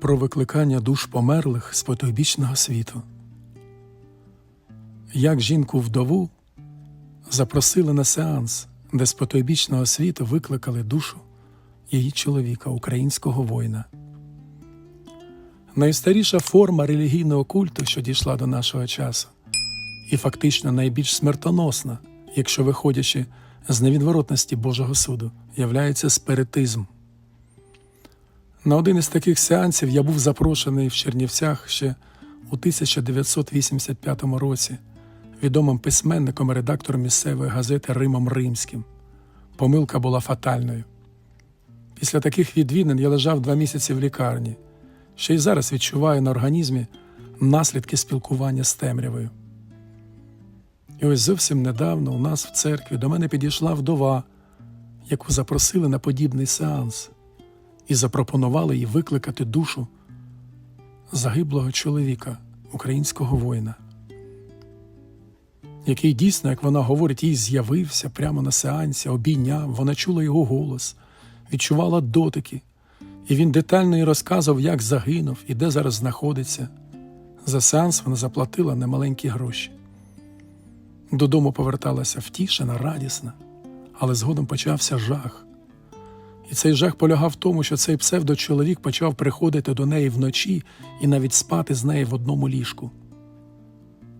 про викликання душ померлих з потойбічного світу. Як жінку вдову запросили на сеанс, де з потойбічного світу викликали душу її чоловіка, українського воїна. Найстаріша форма релігійного культу, що дійшла до нашого часу, і фактично найбільш смертоносна, якщо виходячи з невідворотності Божого суду, являється спиритизм. На один із таких сеансів я був запрошений в Чернівцях ще у 1985 році відомим письменником і редактором місцевої газети Римом Римським. Помилка була фатальною. Після таких відвідин я лежав два місяці в лікарні. Ще й зараз відчуваю на організмі наслідки спілкування з темрявою. І ось зовсім недавно у нас в церкві до мене підійшла вдова, яку запросили на подібний сеанс, і запропонували їй викликати душу загиблого чоловіка, українського воїна, який дійсно, як вона говорить, їй з'явився прямо на сеансі, обійняв, вона чула його голос, відчувала дотики, і він детально їй розказував, як загинув і де зараз знаходиться. За сеанс вона заплатила немаленькі гроші. Додому поверталася втішена, радісна, але згодом почався жах. І цей жах полягав в тому, що цей псевдочоловік почав приходити до неї вночі і навіть спати з нею в одному ліжку.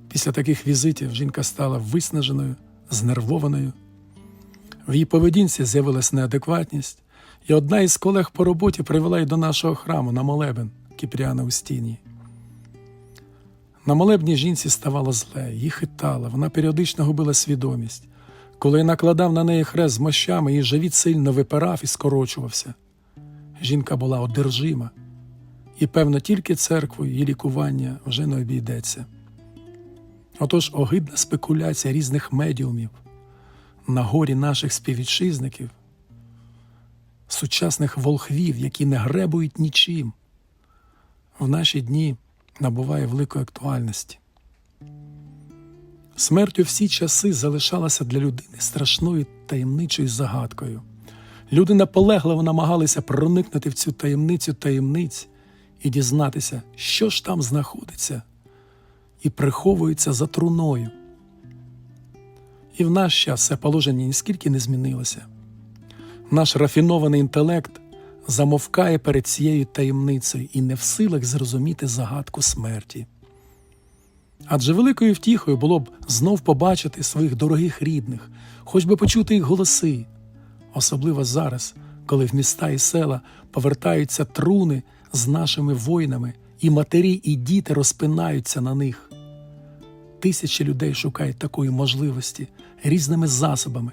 Після таких візитів жінка стала виснаженою, знервованою. В її поведінці з'явилась неадекватність, і одна із колег по роботі привела її до нашого храму на молебен Кіпріана Устінії. На молебні жінці ставало зле, її хитало, вона періодично губила свідомість. Коли накладав на неї хрест з мощами, її живіт сильно випирав і скорочувався. Жінка була одержима, і, певно, тільки церквою її лікування вже не обійдеться. Отож, огидна спекуляція різних медіумів на горі наших співвітчизників, сучасних волхвів, які не гребують нічим, в наші дні набуває великої актуальності. Смерть у всі часи залишалася для людини страшною таємничою загадкою. Люди наполегливо намагалися проникнути в цю таємницю таємниць і дізнатися, що ж там знаходиться і приховується за труною. І в наш час це положення ніскільки не змінилося. Наш рафінований інтелект замовкає перед цією таємницею і не в силах зрозуміти загадку смерті. Адже великою втіхою було б знов побачити своїх дорогих рідних, хоч би почути їх голоси, особливо зараз, коли в міста і села повертаються труни з нашими воїнами, і матері, і діти розпинаються на них. Тисячі людей шукають такої можливості різними засобами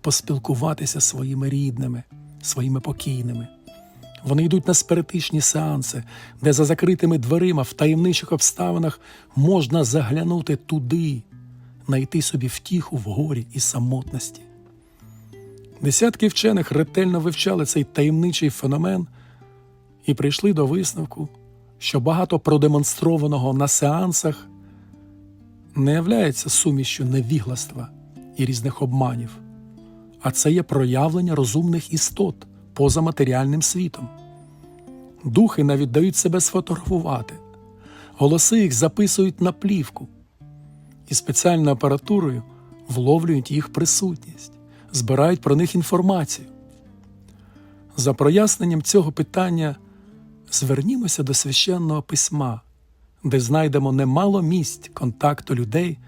поспілкуватися своїми рідними, своїми покійними. Вони йдуть на спиритичні сеанси, де за закритими дверима в таємничих обставинах можна заглянути туди, знайти собі втіху в горі і самотності. Десятки вчених ретельно вивчали цей таємничий феномен і прийшли до висновку, що багато продемонстрованого на сеансах не являється сумішчю невігластва і різних обманів, а це є проявлення розумних істот поза матеріальним світом. Духи навіть дають себе сфотографувати, голоси їх записують на плівку і спеціальною апаратурою вловлюють їх присутність, збирають про них інформацію. За проясненням цього питання звернімося до священного письма, де знайдемо немало місць контакту людей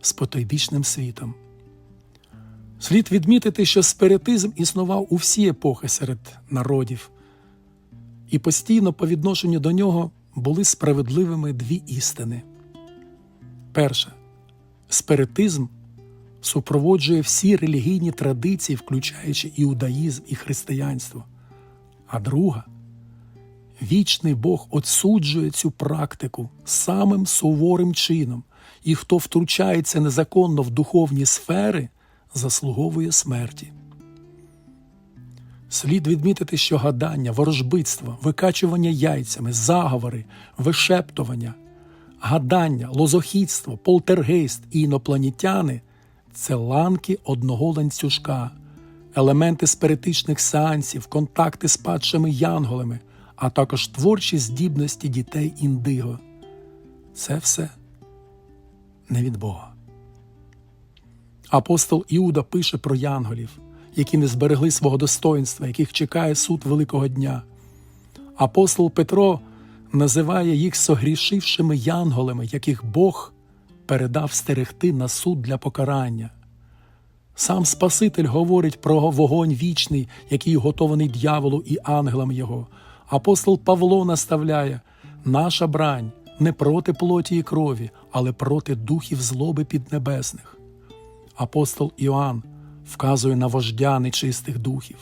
з потойбічним світом. Слід відмітити, що спиритизм існував у всі епохи серед народів, і постійно по відношенню до нього були справедливими дві істини. Перше, спиритизм супроводжує всі релігійні традиції, включаючи іудаїзм і християнство. А друга, вічний Бог отсуджує цю практику самим суворим чином, і хто втручається незаконно в духовні сфери заслуговує смерті. Слід відмітити, що гадання, ворожбитство, викачування яйцями, заговори, вишептування, гадання, лозохідство, полтергейст і інопланетяни це ланки одного ланцюжка, елементи спиритичних сеансів, контакти з падшими янголами, а також творчі здібності дітей індиго. Це все не від Бога. Апостол Іуда пише про янголів, які не зберегли свого достоинства, яких чекає суд Великого дня. Апостол Петро називає їх согрішившими янголами, яких Бог передав стерегти на суд для покарання. Сам Спаситель говорить про вогонь вічний, який готований дьяволу і ангелам його. Апостол Павло наставляє наша брань не проти плоті і крові, але проти духів злоби піднебесних. Апостол Іоанн вказує на вождя нечистих духів.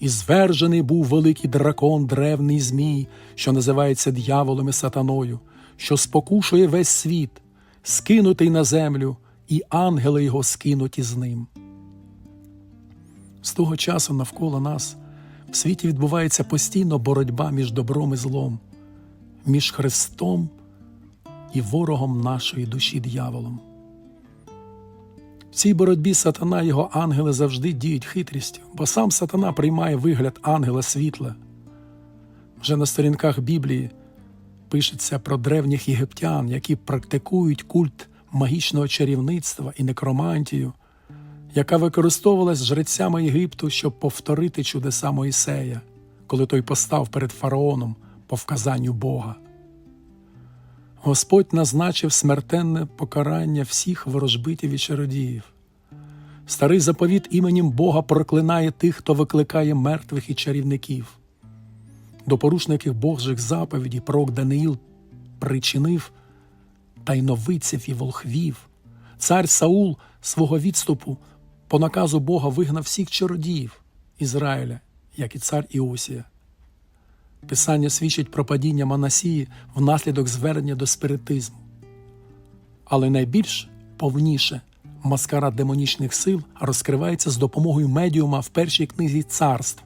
І звержений був великий дракон, древний Змій, що називається дьяволом і сатаною, що спокушує весь світ, скинутий на землю, і ангели його скинуті з ним. З того часу навколо нас в світі відбувається постійно боротьба між добром і злом, між Христом і ворогом нашої душі дьяволом. Цій боротьбі сатана і його ангели завжди діють хитрістю, бо сам сатана приймає вигляд ангела світла. Вже на сторінках Біблії пишеться про древніх єгиптян, які практикують культ магічного чарівництва і некромантію, яка використовувалась жрецями Єгипту, щоб повторити чудеса Моїсея, коли той постав перед фараоном по вказанню Бога. Господь назначив смертенне покарання всіх ворожбитів і чародіїв. Старий заповіт іменем Бога проклинає тих, хто викликає мертвих і чарівників. До порушників Божих заповідей пророк Даниїл причинив тайновиців і волхвів. Цар Саул свого відступу по наказу Бога вигнав всіх чародіїв Ізраїля, як і цар Іосія. Писання свідчить про падіння Манасії внаслідок звернення до спиритизму. Але найбільш повніше маскарад демонічних сил розкривається з допомогою медіума в першій книзі царств.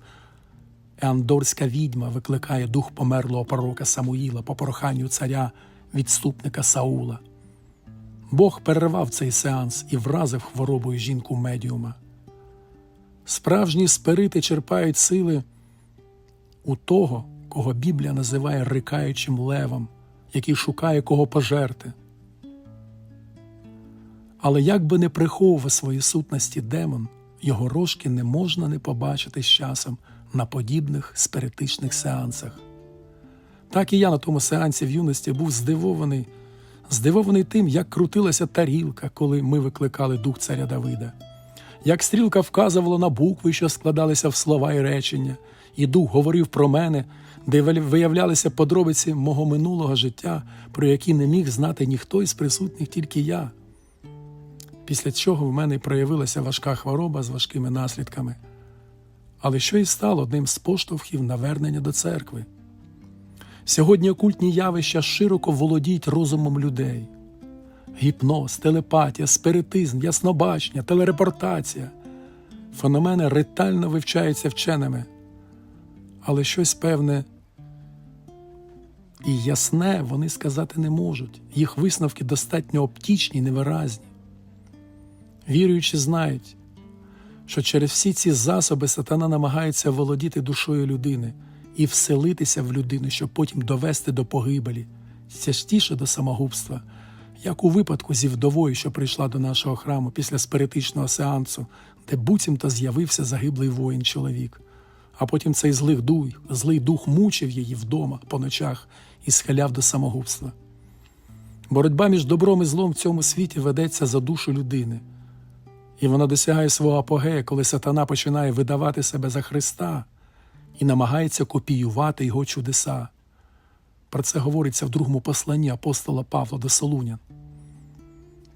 Еандорська відьма викликає дух померлого пророка Самуїла по проханню царя відступника Саула. Бог перервав цей сеанс і вразив хворобою жінку медіума. Справжні спирити черпають сили у того, кого Біблія називає рикаючим левом, який шукає кого пожерти. Але як би не приховував свої сутності демон, його рожки не можна не побачити з часом на подібних спиритичних сеансах. Так і я на тому сеансі в юності був здивований, здивований тим, як крутилася тарілка, коли ми викликали дух царя Давида, як стрілка вказувала на букви, що складалися в слова і речення, і дух говорив про мене, де виявлялися подробиці мого минулого життя, про які не міг знати ніхто із присутніх, тільки я. Після чого в мене проявилася важка хвороба з важкими наслідками. Але що і стало одним з поштовхів навернення до церкви. Сьогодні окультні явища широко володіють розумом людей: гіпноз, телепатія, спиритизм, яснобачення, телерепортація. Феномени ретально вивчаються вченими, але щось певне і ясне вони сказати не можуть. Їх висновки достатньо оптічні й невиразні. Віруючі знають, що через всі ці засоби сатана намагається володіти душою людини і вселитися в людину, щоб потім довести до погибелі, тяжкіше до самогубства, як у випадку зі вдовою, що прийшла до нашого храму після спиритичного сеансу, де буцімто з'явився загиблий воїн чоловік. А потім цей злий дух, злий дух мучив її вдома по ночах і схиляв до самогубства. Боротьба між добром і злом в цьому світі ведеться за душу людини. І вона досягає свого апогея, коли сатана починає видавати себе за Христа і намагається копіювати його чудеса. Про це говориться в другому посланні апостола Павла до Солунян.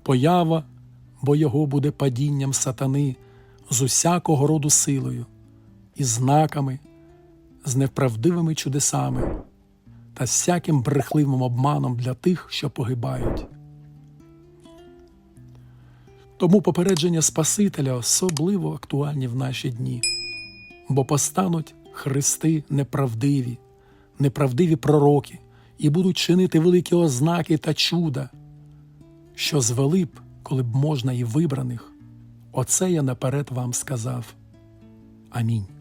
Поява, бо його буде падінням сатани з усякого роду силою, і знаками, з неправдивими чудесами та всяким брехливим обманом для тих, що погибають. Тому попередження Спасителя особливо актуальні в наші дні, бо постануть христи неправдиві, неправдиві пророки і будуть чинити великі ознаки та чуда, що звели б, коли б можна і вибраних. Оце я наперед вам сказав. Амінь.